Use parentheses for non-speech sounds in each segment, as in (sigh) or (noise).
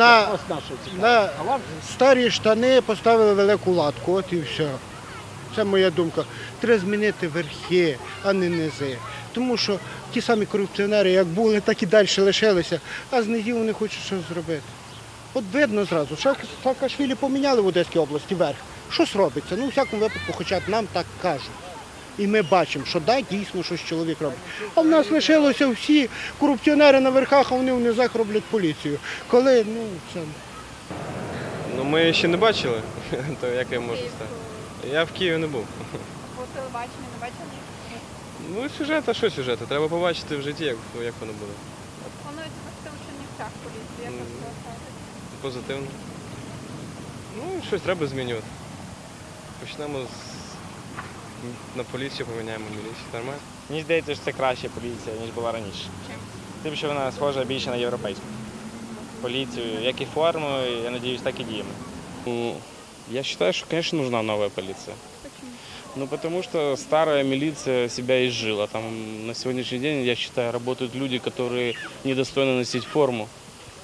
на, Ось наше цікаве. на А вам старі штани поставили велику латку, от і все. Це моя думка. Треба змінити верхи, а не низи. Тому що ті самі корупціонери, як були, так і далі лишилися, а з низів вони хочуть щось зробити. От видно зразу, що Саакашвілі поміняли в Одеській області верх. Щось робиться. Ну, у всякому випадку, хоча б нам так кажуть. І ми бачимо, що да, дійсно щось чоловік робить. А в нас лишилося всі корупціонери на верхах, а вони в низах роблять поліцію. Коли, ну, це. Ну ми ще не бачили, (laughs) то як я можу сказати. Я в Києві не був. По телебаченню не бачили? Ну, сюжет, а що сюжет? Треба побачити в житті, як, як воно буде. От планують вести у Чернівцях поліцію. Як ви. Позитивно. Ну, щось треба змінювати. Почнемо з на поліцію, поміняємо міліцію. Нормально? Мені здається, що це краща поліція, ніж була раніше. Чим? Тим, що вона схожа більше на європейську поліцію, як і формою, я надіюсь, так і діями. Ну, Я считаю, что, конечно, нужна новая полиция. Почему? Ну, потому что старая милиция себя изжила. Там на сегодняшний день, я считаю, работают люди, которые недостойны носить форму,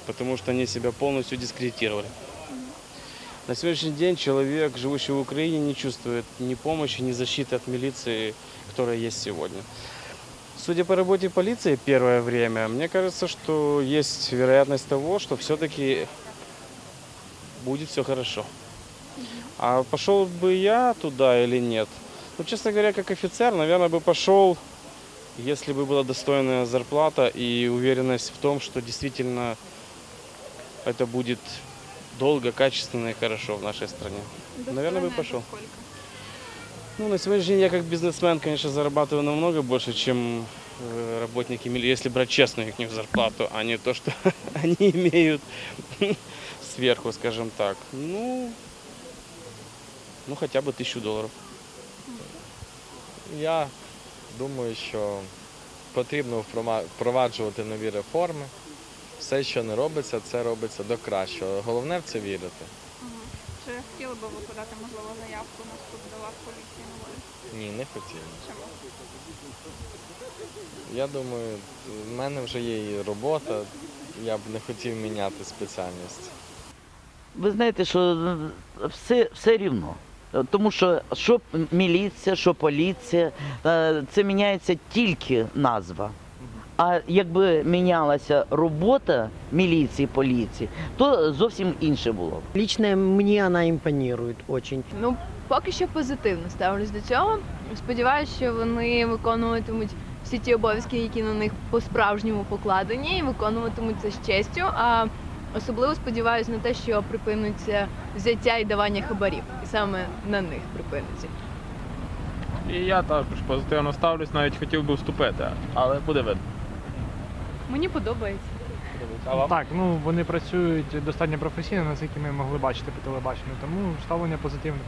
потому что они себя полностью дискредитировали. На сегодняшний день человек, живущий в Украине, не чувствует ни помощи, ни защиты от милиции, которая есть сегодня. Судя по работе полиции первое время, мне кажется, что есть вероятность того, что все-таки будет все хорошо. А пошел бы я туда или нет? Ну, честно говоря, как офицер, наверное, бы пошел, если бы была достойная зарплата и уверенность в том, что действительно это будет долго, качественно и хорошо в нашей стране. Наверное, бы Достойно пошел. Ну, на сегодняшний день я как бизнесмен, конечно, зарабатываю намного больше, чем э, работники мили- если брать честную их зарплату, а не то, что (laughs) они имеют (laughs) сверху, скажем так. Ну, ну хотя бы тысячу долларов. Я думаю, що потрібно впроваджувати нові реформи. Все, що не робиться, це робиться до кращого. Головне в це вірити. Чи хотіли би ви подати, можливо, заявку на вступ до лав поліції нової? Ні, не хотів. Чому? Я думаю, в мене вже є і робота, я б не хотів міняти спеціальність. Ви знаєте, що все, все рівно. Тому що що міліція, що поліція, е, це міняється тільки назва. А якби мінялася робота міліції, поліції, то зовсім інше було. Лично мне она импонирует очень. Ну, поки що позитивно ставлюсь до цього. Сподіваюся, що вони виконуватимуть всі ті обов'язки, які на них по-справжньому покладені, і виконуватимуть це з честю. А особливо сподіваюся на те, що припиниться взяття і давання хабарів, і саме на них припиниться. І я також позитивно ставлюсь, навіть хотів би вступити, але буде видно. Мені подобається. А вам? Так, ну вони працюють достатньо професійно, наскільки ми могли бачити по телебаченню, тому ставлення позитивне.